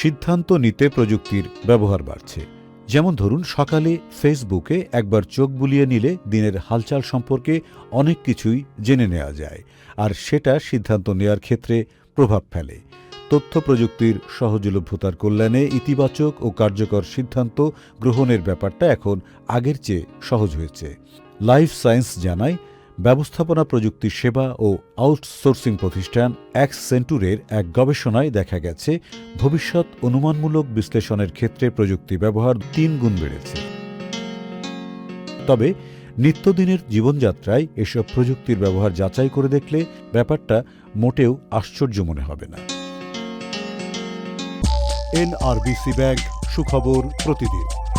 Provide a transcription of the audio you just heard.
সিদ্ধান্ত নিতে প্রযুক্তির ব্যবহার বাড়ছে। যেমন ধরুন, সকালে ফেসবুকে একবার চোখ বুলিয়ে নিলে দিনের হালচাল সম্পর্কে অনেক কিছুই জেনে নেওয়া যায়, আর সেটা সিদ্ধান্ত নেওয়ার ক্ষেত্রে প্রভাব ফেলে। তথ্য প্রযুক্তির সহজলভ্যতার কল্যাণে ইতিবাচক ও কার্যকর সিদ্ধান্ত গ্রহণের ব্যাপারটা এখন আগের চেয়ে সহজ হয়েছে। লাইফ সায়েন্স জানায় ব্যবস্থাপনা প্রযুক্তি সেবা ও আউটসোর্সিং প্রতিষ্ঠান এক্স সেন্টুরের এক গবেষণায় দেখা গেছে, ভবিষ্যৎ অনুমানমূলক বিশ্লেষণের ক্ষেত্রে প্রযুক্তি ব্যবহার তিন গুণ বেড়েছে। তবে, নিত্যদিনের জীবনযাত্রায় এসব প্রযুক্তির ব্যবহার যাচাই করে দেখলে ব্যাপারটা মোটেও আশ্চর্য মনে হবে না। এনআরবিসি ব্যাংক, সুখবর প্রতিদিন।